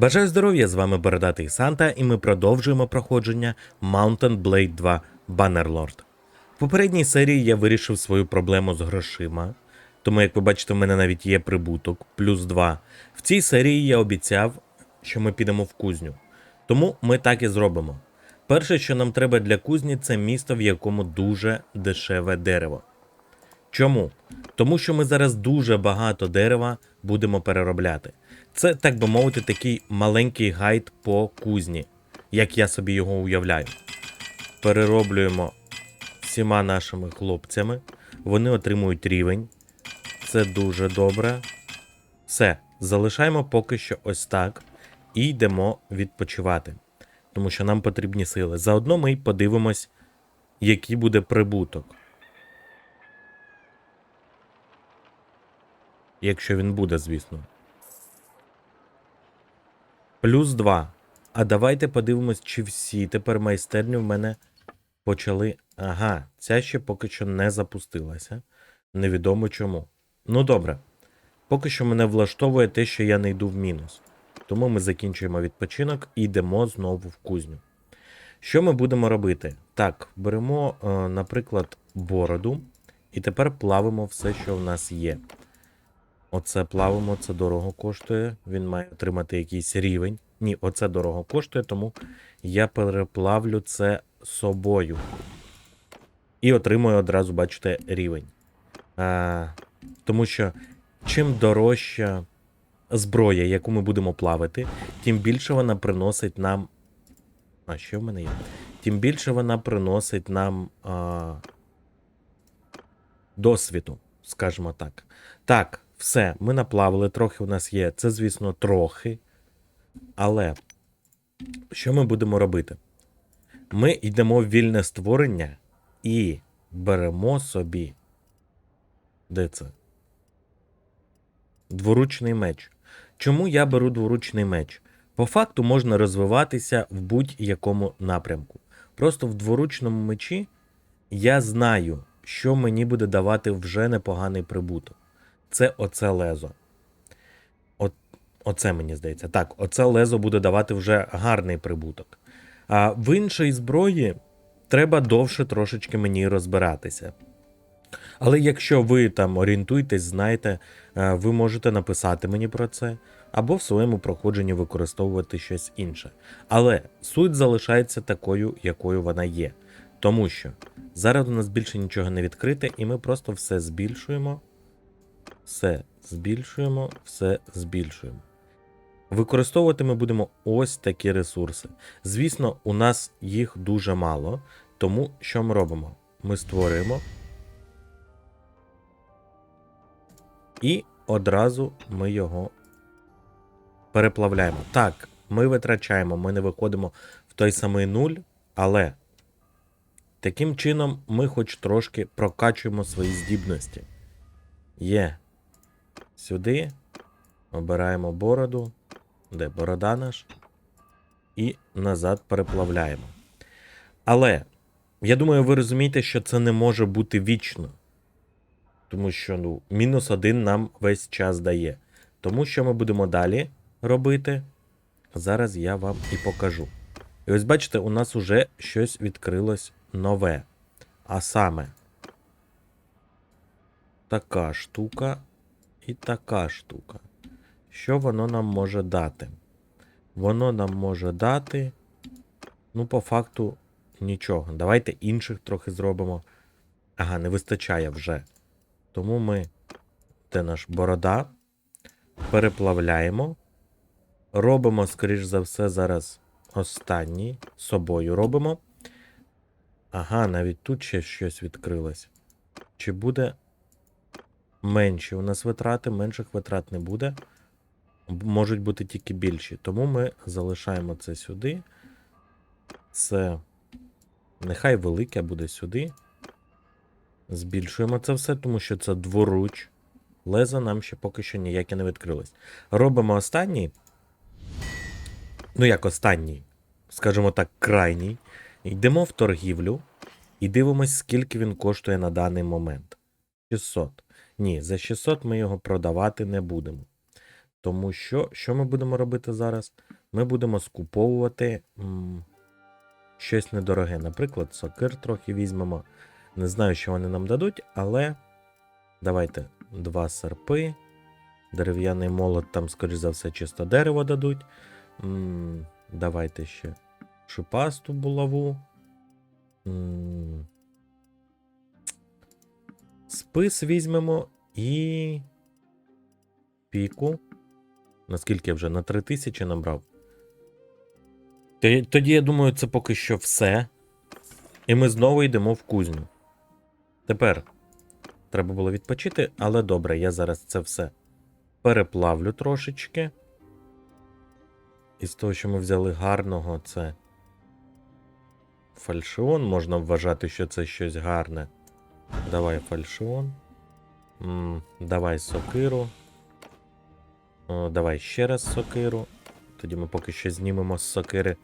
Бажаю здоров'я! З вами Бородатий Санта, і ми продовжуємо проходження Mountain Blade 2 Bannerlord. В попередній серії я вирішив свою проблему з грошима, тому, як ви бачите, в мене навіть є прибуток, плюс 2. В цій серії я обіцяв, що ми підемо в кузню. Тому ми так і зробимо. Перше, що нам треба для кузні, це місто, в якому дуже дешеве дерево. Чому? Тому що ми зараз дуже багато дерева будемо переробляти. Це, так би мовити, такий маленький гайд по кузні, як я собі його уявляю. Перероблюємо всіма нашими хлопцями. Вони отримують рівень. Це дуже добре. Все, залишаємо поки що ось так і йдемо відпочивати. Тому що нам потрібні сили. Заодно ми й подивимось, який буде прибуток. Якщо він буде, звісно. Плюс 2. А давайте подивимось, чи всі тепер майстерні в мене почали. Ага, ця ще поки що не запустилася. Невідомо чому. Ну добре. Поки що мене влаштовує те, що я не йду в мінус. Тому ми закінчуємо відпочинок і йдемо знову в кузню. Що ми будемо робити? Так, беремо, е, наприклад, бороду, і тепер плавимо все, що в нас є. Оце плавимо, це дорого коштує. Він має отримати якийсь рівень. Ні, оце дорого коштує, тому я переплавлю це собою. І отримую одразу, бачите, рівень. А, тому що чим дорожча зброя, яку ми будемо плавити, тим більше вона приносить нам. А що в мене є? Тим більше вона приносить нам а... досвіду, скажімо так. Так, все, ми наплавили, трохи у нас є. Це, звісно, трохи. Але що ми будемо робити? Ми йдемо в вільне створення і беремо собі. Де це? Дворучний меч. Чому я беру дворучний меч? По факту можна розвиватися в будь-якому напрямку. Просто в дворучному мечі я знаю, що мені буде давати вже непоганий прибуток. Це оце лезо. От, оце мені здається. Так, оце лезо буде давати вже гарний прибуток. А в іншій зброї треба довше трошечки мені розбиратися. Але якщо ви там орієнтуєтесь, знаєте, е, ви можете написати мені про це, або в своєму проходженні використовувати щось інше. Але суть залишається такою, якою вона є. Тому що зараз у нас більше нічого не відкрите, і ми просто все збільшуємо, все збільшуємо, все збільшуємо. Використовувати ми будемо ось такі ресурси. Звісно, у нас їх дуже мало, тому що ми робимо? Ми створюємо. І одразу ми його переплавляємо. Так, ми витрачаємо, ми не виходимо в той самий нуль, але таким чином ми хоч трошки прокачуємо свої здібності. Є. Сюди. Обираємо бороду. Де борода наш? І назад переплавляємо. Але я думаю, ви розумієте, що це не може бути вічно. Тому що ну, мінус один нам весь час дає. Тому що ми будемо далі робити. Зараз я вам і покажу. І ось бачите, у нас уже щось відкрилось нове. А саме така штука і така штука. Що воно нам може дати? Воно нам може дати, ну, по факту, нічого. Давайте інших трохи зробимо. Ага, не вистачає вже. Тому ми, де наш борода, переплавляємо. Робимо, скоріш за все, зараз останній. Собою робимо. Ага, навіть тут ще щось відкрилось. Чи буде менші у нас витрати, менших витрат не буде. Можуть бути тільки більші. Тому ми залишаємо це сюди. Це нехай велике буде сюди. Збільшуємо це все, тому що це дворуч. Лезо нам ще поки що ніяке не відкрилось. Робимо останній. Ну, як останній, скажімо так, крайній. Йдемо в торгівлю і дивимось, скільки він коштує на даний момент. 600. Ні, за 600 ми його продавати не будемо. Тому що, що ми будемо робити зараз? Ми будемо скуповувати м, щось недороге. Наприклад, сокир трохи візьмемо. Не знаю, що вони нам дадуть, але давайте два серпи. Дерев'яний молот, там, скоріш за все, чисто дерево дадуть. М, давайте ще шипасту булаву. М, Спис візьмемо і. Піку. Наскільки я вже на 3000 набрав. Тоді, я думаю, це поки що все. І ми знову йдемо в кузню. Тепер треба було відпочити, але добре, я зараз це все переплавлю трошечки. Із того, що ми взяли гарного, це фальшион. Можна вважати, що це щось гарне. Давай фальшион. Давай сокиру. Давай ще раз сокиру. Тоді ми поки що знімемо з сокири.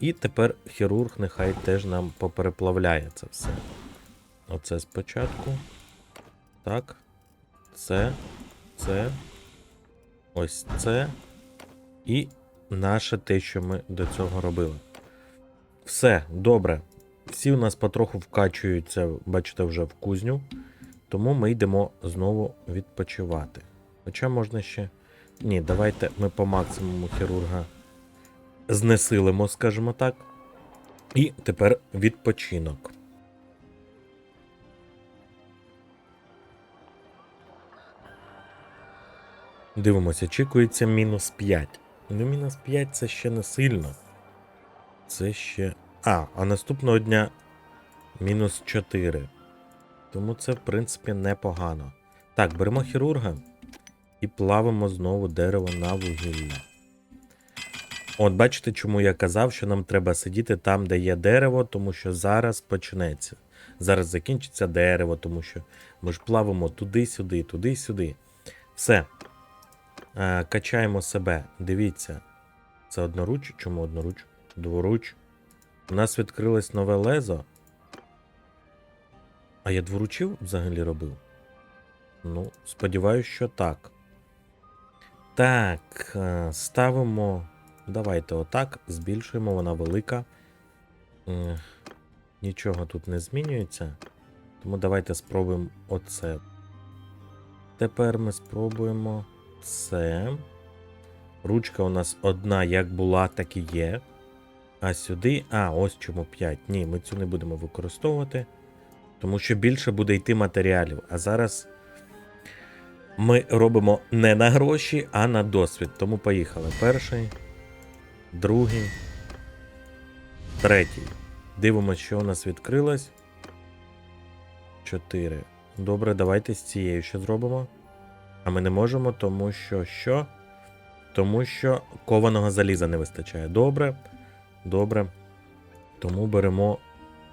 І тепер хірург нехай теж нам попереплавляє це все. Оце спочатку. Так. Це. Це. Ось це. І наше те, що ми до цього робили. Все, добре. Всі у нас потроху вкачуються, бачите, вже в кузню. Тому ми йдемо знову відпочивати. Хоча можна ще. Ні, давайте ми по максимуму хірурга знесилимо, скажімо так. І тепер відпочинок. Дивимося, очікується мінус 5. Ну, мінус 5 це ще не сильно. Це ще. А, а наступного дня мінус 4. Тому це, в принципі, непогано. Так, беремо хірурга і плавимо знову дерево на вугілля. От, бачите, чому я казав, що нам треба сидіти там, де є дерево, тому що зараз почнеться. Зараз закінчиться дерево, тому що ми ж плавимо туди-сюди, туди-сюди. Все. Е, качаємо себе. Дивіться. Це одноруч. Чому одноруч? Дворуч. У нас відкрилось нове лезо. А я дворучив взагалі робив? Ну, сподіваюся, що так. Так, е, ставимо. Давайте отак, збільшуємо, вона велика. Е, Нічого тут не змінюється. Тому давайте спробуємо оце. Тепер ми спробуємо це. Ручка у нас одна, як була, так і є. А сюди. А, ось чому 5. Ні, ми цю не будемо використовувати. Тому що більше буде йти матеріалів. А зараз ми робимо не на гроші, а на досвід. Тому поїхали. Перший, другий, третій. Дивимося, що у нас відкрилось. Чотири. Добре, давайте з цією ще зробимо. А ми не можемо, тому що що? Тому що кованого заліза не вистачає. Добре. Добре. Тому беремо.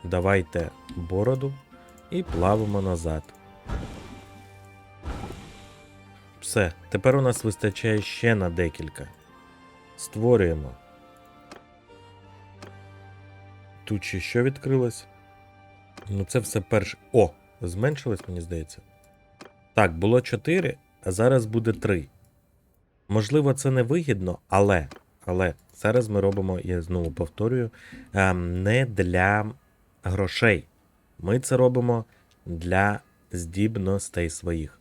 Давайте бороду і плавимо назад. Все, тепер у нас вистачає ще на декілька. Створюємо. Тут ще що відкрилось? Ну, це все перше. О! Зменшилось, мені здається. Так, було 4, а зараз буде 3. Можливо, це не вигідно, але. Але зараз ми робимо, я знову повторюю, ем, не для грошей. Ми це робимо для здібностей своїх.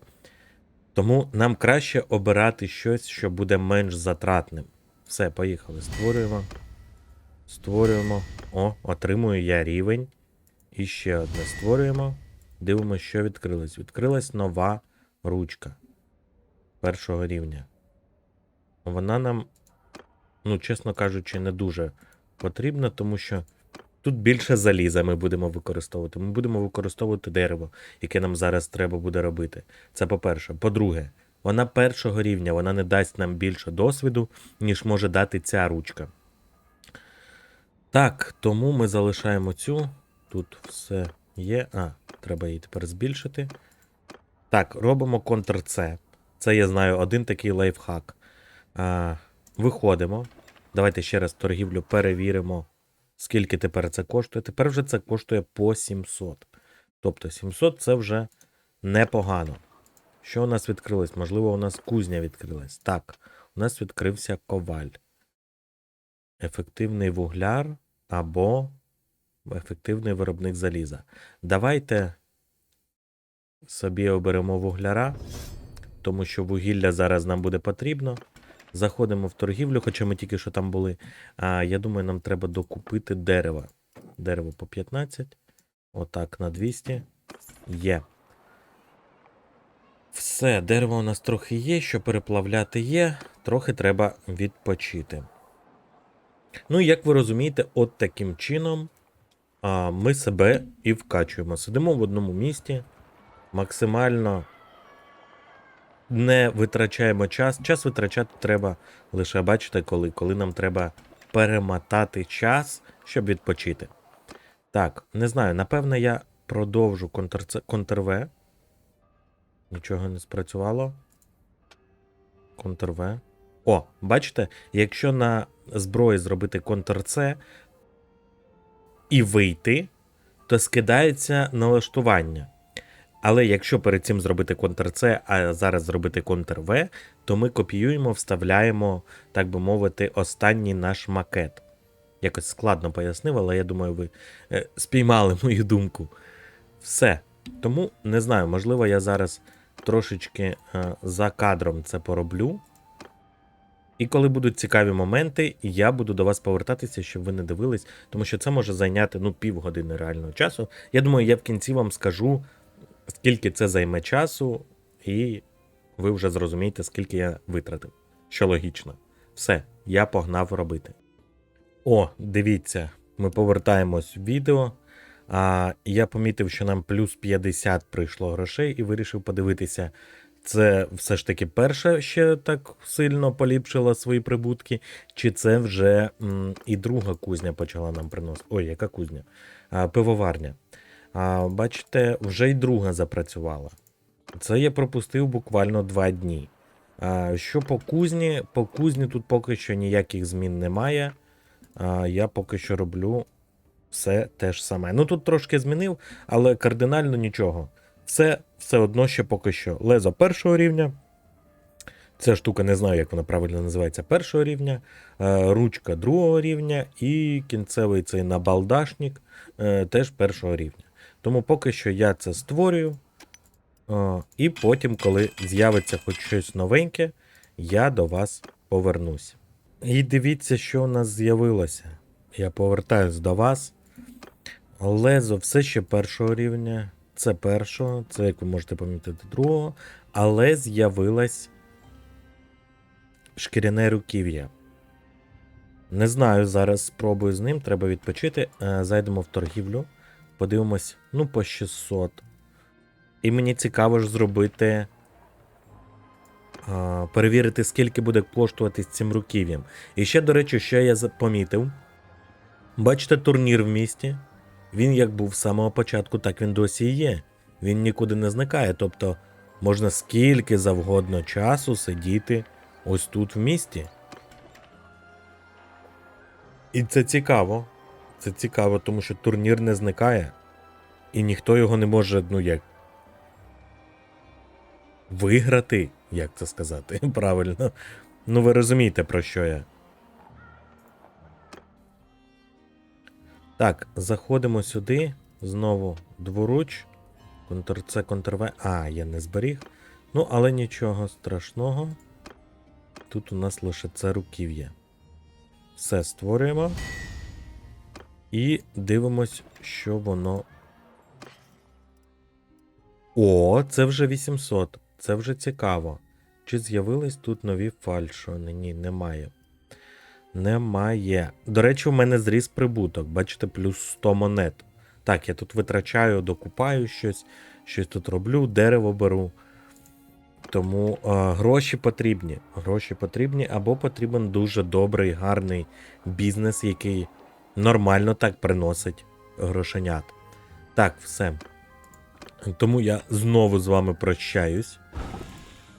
Тому нам краще обирати щось, що буде менш затратним. Все, поїхали. Створюємо. Створюємо. О, отримую я рівень. І ще одне створюємо. Дивимося, що відкрилось. Відкрилась нова ручка першого рівня. Вона нам, ну, чесно кажучи, не дуже потрібна, тому що тут більше заліза ми будемо використовувати. Ми будемо використовувати дерево, яке нам зараз треба буде робити. Це по-перше. По-друге, вона першого рівня, вона не дасть нам більше досвіду, ніж може дати ця ручка. Так, тому ми залишаємо цю. Тут все є. А, треба її тепер збільшити. Так, робимо Ctrl-C. Це я знаю один такий лайфхак. А, виходимо. Давайте ще раз торгівлю перевіримо, скільки тепер це коштує. Тепер вже це коштує по 700. Тобто 700 це вже непогано. Що у нас відкрилось? Можливо, у нас кузня відкрилась. Так, у нас відкрився коваль. Ефективний вугляр або ефективний виробник заліза. Давайте собі оберемо вугляра, тому що вугілля зараз нам буде потрібно. Заходимо в торгівлю, хоча ми тільки що там були. А, я думаю, нам треба докупити дерева. Дерево по 15. Отак, на 200. Є. Все, дерево у нас трохи є, що переплавляти є, трохи треба відпочити. Ну, як ви розумієте, от таким чином а, ми себе і вкачуємо. Сидимо в одному місті, максимально не витрачаємо час. Час витрачати треба лише бачите, коли, коли нам треба перемотати час, щоб відпочити. Так, не знаю, напевне, я продовжу контр- контр-В. Нічого не спрацювало. Ctrl-V. О, бачите, якщо на зброї зробити Ctrl-C і вийти, то скидається налаштування. Але якщо перед цим зробити Ctrl-C, а зараз зробити Ctrl-V, то ми копіюємо, вставляємо, так би мовити, останній наш макет. Якось складно пояснив, але я думаю, ви е, спіймали мою думку. Все. Тому не знаю, можливо, я зараз трошечки е, за кадром це пороблю. І коли будуть цікаві моменти, я буду до вас повертатися, щоб ви не дивились, тому що це може зайняти ну, півгодини реального часу. Я думаю, я в кінці вам скажу, скільки це займе часу, і ви вже зрозумієте, скільки я витратив. Що логічно. Все, я погнав робити. О, дивіться, ми повертаємось в відео. А, я помітив, що нам плюс 50 прийшло грошей, і вирішив подивитися, це все ж таки перше ще так сильно поліпшило свої прибутки, чи це вже м, і друга кузня почала нам приносити. Ой, яка кузня? А, пивоварня. А, бачите, вже й друга запрацювала. Це я пропустив буквально два дні. А, що по кузні? По кузні тут поки що ніяких змін немає. А, я поки що роблю все те ж саме. Ну тут трошки змінив, але кардинально нічого. Все все одно ще поки що. Лезо першого рівня. Ця штука не знаю, як вона правильно називається першого рівня. Ручка другого рівня і кінцевий цей набалдашник е, теж першого рівня. Тому поки що я це створюю. І потім, коли з'явиться хоч щось новеньке, я до вас повернусь. І дивіться, що у нас з'явилося. Я повертаюсь до вас. Лезо все ще першого рівня. Це першого, це, як ви можете помітити, другого. Але з'явилась шкіряне руків'я. Не знаю, зараз спробую з ним, треба відпочити. Е, Зайдемо в торгівлю, подивимось, ну, по 600. І мені цікаво ж зробити. е, Перевірити, скільки буде коштувати цим руків'ям. І ще, до речі, що я помітив. Бачите турнір в місті? Він як був з самого початку, так він досі є. Він нікуди не зникає. Тобто можна скільки завгодно часу сидіти ось тут в місті. І це цікаво. Це цікаво, тому що турнір не зникає. І ніхто його не може, ну як. Виграти, як це сказати, правильно. Ну, ви розумієте, про що я. Так, заходимо сюди. Знову дворуч. Ctrl-C, Ctrl-V. А, я не зберіг. Ну, але нічого страшного. Тут у нас лише це руків'я. Все створюємо. І дивимось, що воно. О, це вже 800. Це вже цікаво. Чи з'явились тут нові фальшони? Ні, немає. Немає. До речі, у мене зріс прибуток. Бачите, плюс 100 монет. Так, я тут витрачаю, докупаю щось, щось тут роблю, дерево беру. Тому е, гроші потрібні. Гроші потрібні, або потрібен дуже добрий, гарний бізнес, який нормально так приносить грошенят. Так, все. Тому я знову з вами прощаюсь.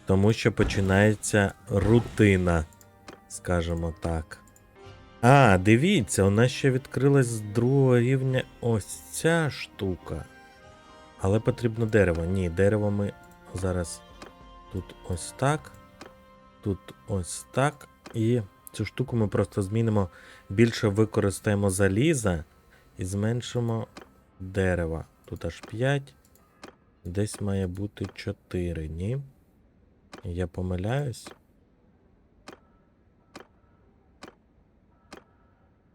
Тому що починається рутина, скажімо так. А, дивіться, у нас ще відкрилась з другого рівня ось ця штука. Але потрібно дерево. Ні, дерево ми зараз Тут ось так. Тут ось так. І цю штуку ми просто змінимо. Більше використаємо заліза і зменшимо дерева. Тут аж 5. Десь має бути 4, ні? Я помиляюсь.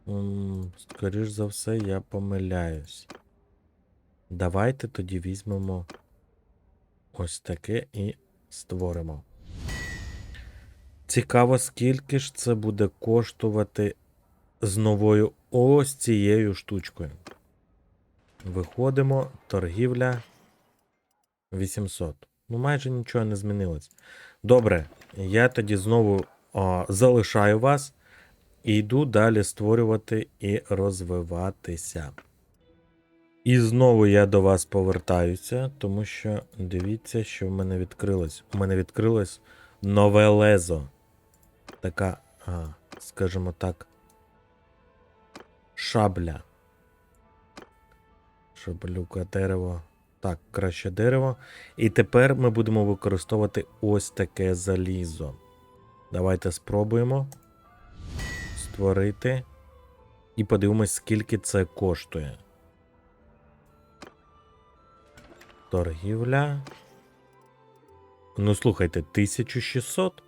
М, Скоріш за все, я помиляюсь. Давайте тоді візьмемо ось таке і створимо. Цікаво, скільки ж це буде коштувати з новою ось цією штучкою. Виходимо, торгівля 800. Ну, майже нічого не змінилось. Добре, я тоді знову о, залишаю вас і йду далі створювати і розвиватися. І знову я до вас повертаюся, тому що дивіться, що в мене відкрилось. У мене відкрилось нове лезо. Така, скажімо так, шабля. Шаблюка дерево. Так, краще дерево. І тепер ми будемо використовувати ось таке залізо. Давайте спробуємо створити. І подивимось, скільки це коштує. Торгівля. Ну, слухайте, 1600.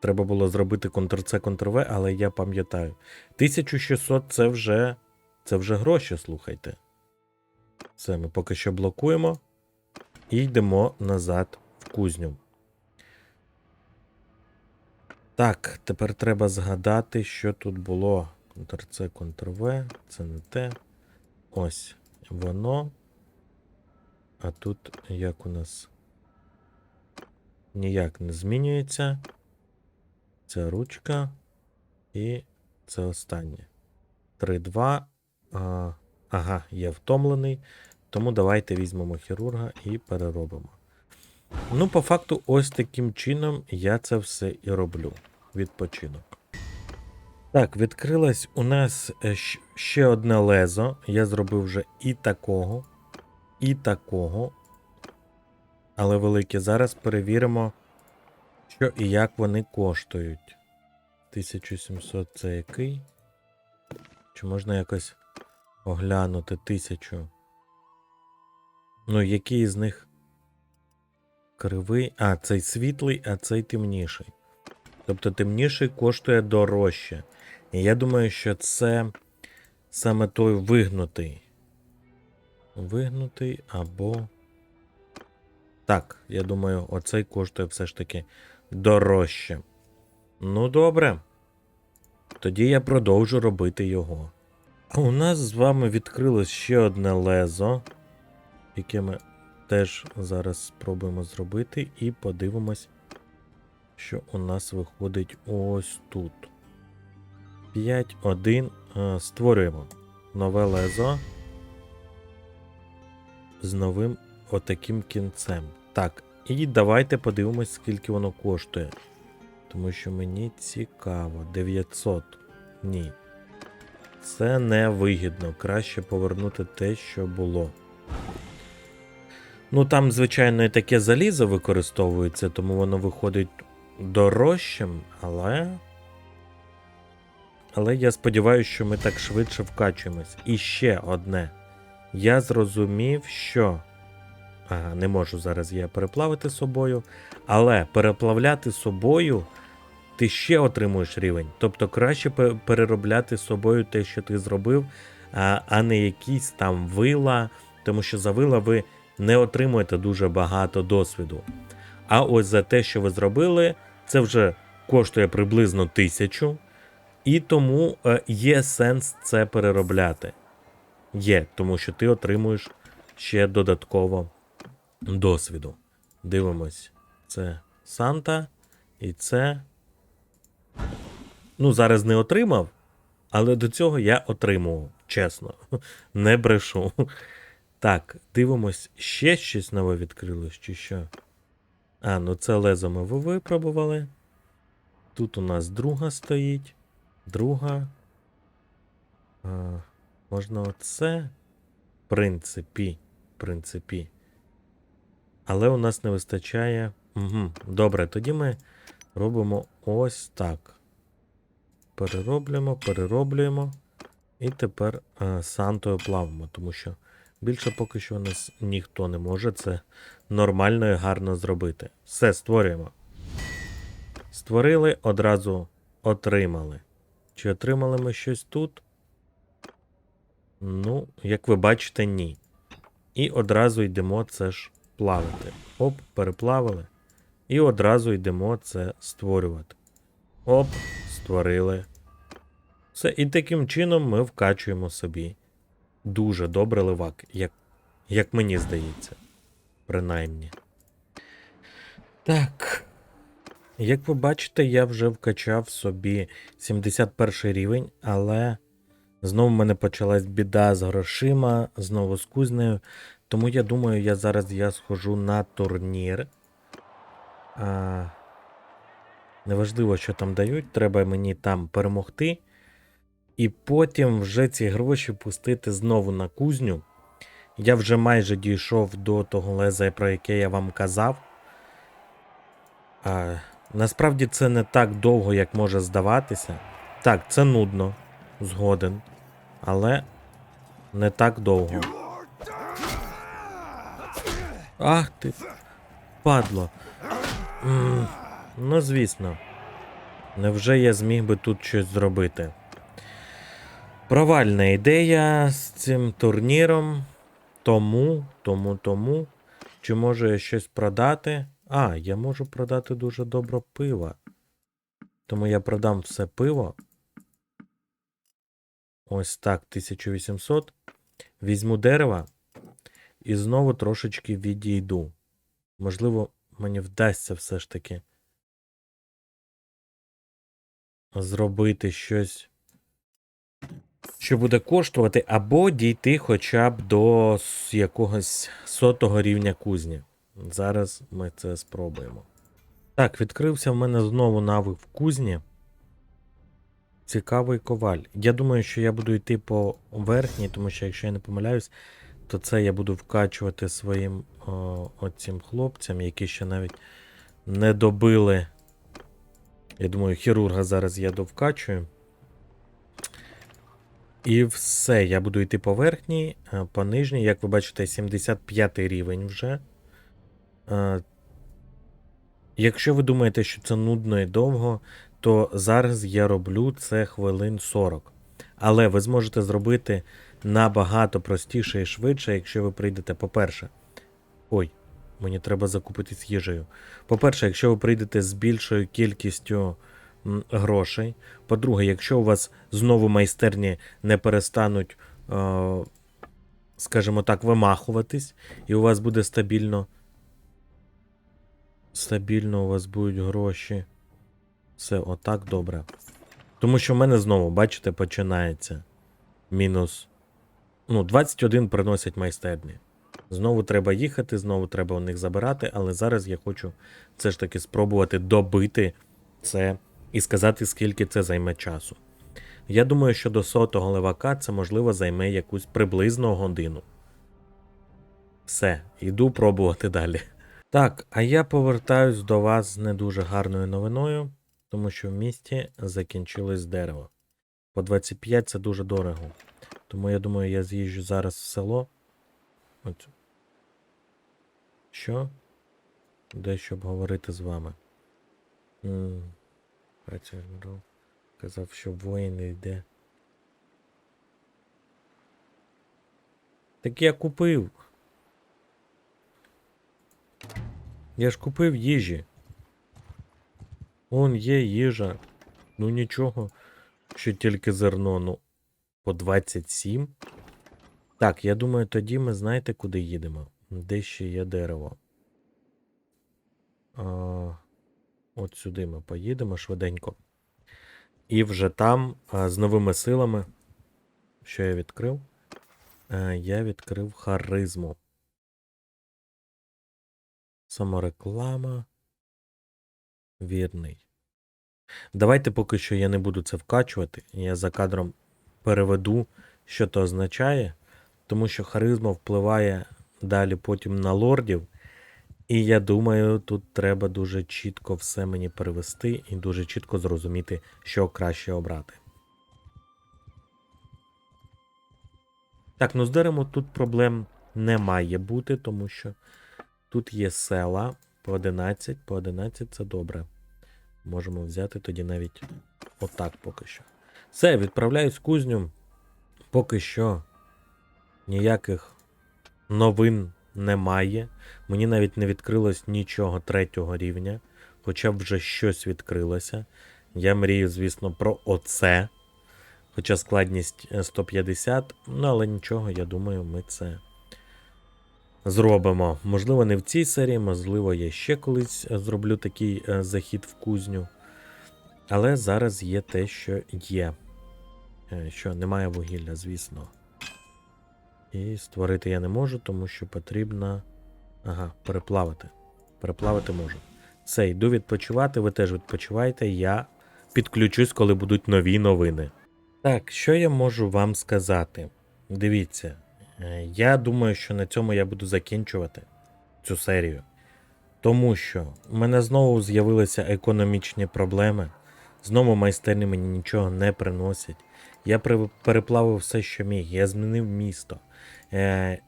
Треба було зробити Ctrl-C, Ctrl-V, але я пам'ятаю. 1600 це вже. Це вже гроші, слухайте. Все, ми поки що блокуємо. І йдемо назад в кузню. Так, тепер треба згадати, що тут було. Ctrl-C, Ctrl-V, це не те. Ось воно. А тут як у нас ніяк не змінюється. Це ручка. І це останнє. 3-2. А, ага, я втомлений. Тому давайте візьмемо хірурга і переробимо. Ну, по факту, ось таким чином я це все і роблю. Відпочинок. Так, відкрилось у нас е, ще одне лезо. Я зробив вже і такого, і такого. Але велике. Зараз перевіримо, що і як вони коштують. 1700 це який? Чи можна якось оглянути 1000? Ну, який з них кривий? А, цей світлий, а цей темніший. Тобто темніший коштує дорожче. І я думаю, що це саме той вигнутий. Вигнутий або. Так, я думаю, оцей коштує все ж таки дорожче. Ну, добре. Тоді я продовжу робити його. А у нас з вами відкрилось ще одне лезо, яке ми теж зараз спробуємо зробити, і подивимось, що у нас виходить ось тут. 5, 1. е, Створюємо нове лезо з новим отаким кінцем. Так, і давайте подивимось, скільки воно коштує. Тому що мені цікаво. 900. Ні. Це не вигідно. Краще повернути те, що було. Ну, там, звичайно, і таке залізо використовується, тому воно виходить дорожчим, але. Але я сподіваюся, що ми так швидше вкачуємось. І ще одне. Я зрозумів, що. Ага, не можу зараз я переплавити собою. Але переплавляти собою ти ще отримуєш рівень. Тобто краще переробляти собою те, що ти зробив, а, а не якісь там вила, тому що за вила ви не отримуєте дуже багато досвіду. А ось за те, що ви зробили, це вже коштує приблизно тисячу, і тому е, є сенс це переробляти. Є, тому що ти отримуєш ще додатково досвіду. Дивимось. Це Санта, і це. Ну, зараз не отримав, але до цього я отримував, чесно. Не брешу. Так, дивимось, ще щось нове відкрилось, чи що? А, ну це лезо ми випробували. Тут у нас друга стоїть. Друга. А, можна оце. В принципі. В принципі. Але у нас не вистачає Угу. Добре, тоді ми робимо ось так. Перероблюємо, перероблюємо. І тепер е, сантою плавимо, тому що більше поки що у нас ніхто не може це нормально і гарно зробити. Все, створюємо. Створили, одразу отримали. Чи отримали ми щось тут? Ну, як ви бачите, ні. І одразу йдемо це ж плавити. Оп, переплавили. І одразу йдемо це створювати. Оп, створили. Все, і таким чином ми вкачуємо собі дуже добре ливак, як, як мені здається. Принаймні. Так. Як ви бачите, я вже вкачав собі 71 рівень, але знову в мене почалась біда з грошима, знову з кузнею. Тому я думаю, я зараз я схожу на турнір. А, неважливо, що там дають, треба мені там перемогти. І потім вже ці гроші пустити знову на кузню. Я вже майже дійшов до того леза, про яке я вам казав. А, насправді це не так довго, як може здаватися. Так, це нудно, згоден. Але не так довго. Ах ти, падло. Ну, звісно. Невже я зміг би тут щось зробити? Провальна ідея з цим турніром. Тому, тому, тому. Чи можу я щось продати? А, я можу продати дуже добре пиво. Тому я продам все пиво. Ось так, 1800. Візьму дерева і знову трошечки відійду. Можливо, мені вдасться все ж таки зробити щось, що буде коштувати, або дійти хоча б до якогось сотого рівня кузні. Зараз ми це спробуємо. Так, відкрився в мене знову навик в кузні. Цікавий коваль. Я думаю, що я буду йти по верхній, тому що, якщо я не помиляюсь, то це я буду вкачувати своїм о, оцім хлопцям, які ще навіть не добили. Я думаю, хірурга зараз я довкачую. І все, я буду йти по верхній, е, по нижній. Як ви бачите, 75 рівень вже. Е, Якщо ви думаєте, що це нудно і довго, то зараз я роблю це хвилин 40. Але ви зможете зробити набагато простіше і швидше, якщо ви прийдете, по-перше. Ой, мені треба закупитись їжею. По-перше, якщо ви прийдете з більшою кількістю грошей. По-друге, якщо у вас знову майстерні не перестануть, е, скажімо так, вимахуватись, і у вас буде стабільно. Стабільно у вас будуть гроші. Все, отак добре. Тому що в мене знову, бачите, починається. Мінус. Ну, 21 приносять майстерні. Знову треба їхати, знову треба у них забирати, але зараз я хочу все ж таки спробувати добити це і сказати, скільки це займе часу. Я думаю, що до сотого левака це можливо займе якусь приблизно годину. Все, йду пробувати далі. Так, а я повертаюсь до вас з не дуже гарною новиною, тому що в місті закінчилось дерево. По 25 це дуже дорого. Тому я думаю, я з'їжджу зараз в село. От. Що? Дещо обговорити з вами. М, Праця казав, що воїн не йде. Так я купив. Я ж купив їжі. Он є їжа. Ну нічого, що тільки зерно, ну, по 27. Так, я думаю, тоді ми знаєте, куди їдемо. Де ще є дерево. А, от сюди ми поїдемо швиденько. І вже там а, з новими силами. Що я відкрив? Е, я відкрив харизму. Самореклама. Вірний. Давайте поки що я не буду це вкачувати. Я за кадром переведу, що то означає, тому що харизма впливає далі потім на лордів. І я думаю, тут треба дуже чітко все мені перевести і дуже чітко зрозуміти, що краще обрати. Так, ну з деревом тут проблем не має бути, тому що тут є села по 11, по 11 це добре. Можемо взяти тоді навіть отак поки що. Все, відправляюсь в кузню. Поки що ніяких новин немає. Мені навіть не відкрилось нічого третього рівня, хоча б вже щось відкрилося. Я мрію, звісно, про оце. Хоча складність е, 150, ну але нічого, я думаю, ми це зробимо. Можливо, не в цій серії, можливо, я ще колись е, зроблю такий е, захід в кузню. Але зараз є те, що є. Е, Що немає вугілля, звісно. І створити я не можу, тому що потрібно. Ага, переплавити. Переплавити можу. Все, йду відпочивати, ви теж відпочивайте. Я підключусь, коли будуть нові новини. Так, що я можу вам сказати? Дивіться, е, я думаю, що на цьому я буду закінчувати цю серію. Тому що в мене знову з'явилися економічні проблеми. Знову майстерні мені нічого не приносять. Я переплавив все, що міг. Я змінив місто. Е,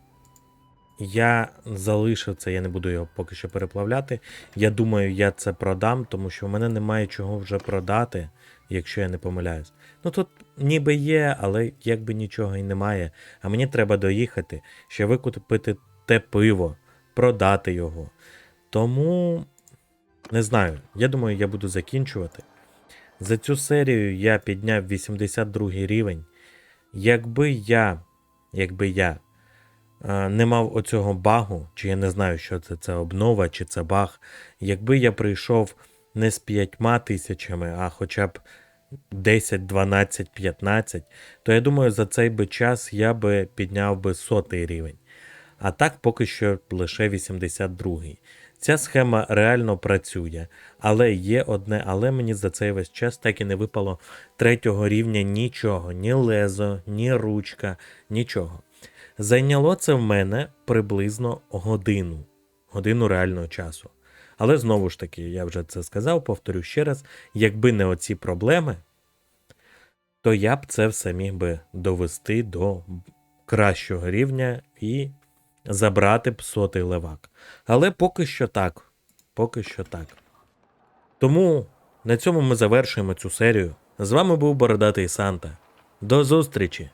я залишив це, я не буду його поки що переплавляти. Я думаю, я це продам, тому що в мене немає чого вже продати, якщо я не помиляюсь. Ну тут ніби є, але якби нічого і немає. А мені треба доїхати, ще викупити те пиво, продати його. Тому не знаю. Я думаю, я буду закінчувати. За цю серію я підняв 82 рівень. Якби я, якби я е, не мав оцього багу, чи я не знаю, що це, це обнова, чи це баг. Якби я прийшов не з п'ятьма тисячами, а хоча б 10, 12, 15, то я думаю, за цей би час я би підняв би сотий рівень. А так поки що лише 82-й. Ця схема реально працює, але є одне, але мені за цей весь час так і не випало третього рівня нічого, ні лезо, ні ручка, нічого. Зайняло це в мене приблизно годину, годину реального часу. Але знову ж таки, я вже це сказав, повторю ще раз: якби не оці проблеми, то я б це все міг би довести до кращого рівня і забрати б сотий левак. Але поки що так. Поки що так. Тому на цьому ми завершуємо цю серію. З вами був Бородатий Санта. До зустрічі!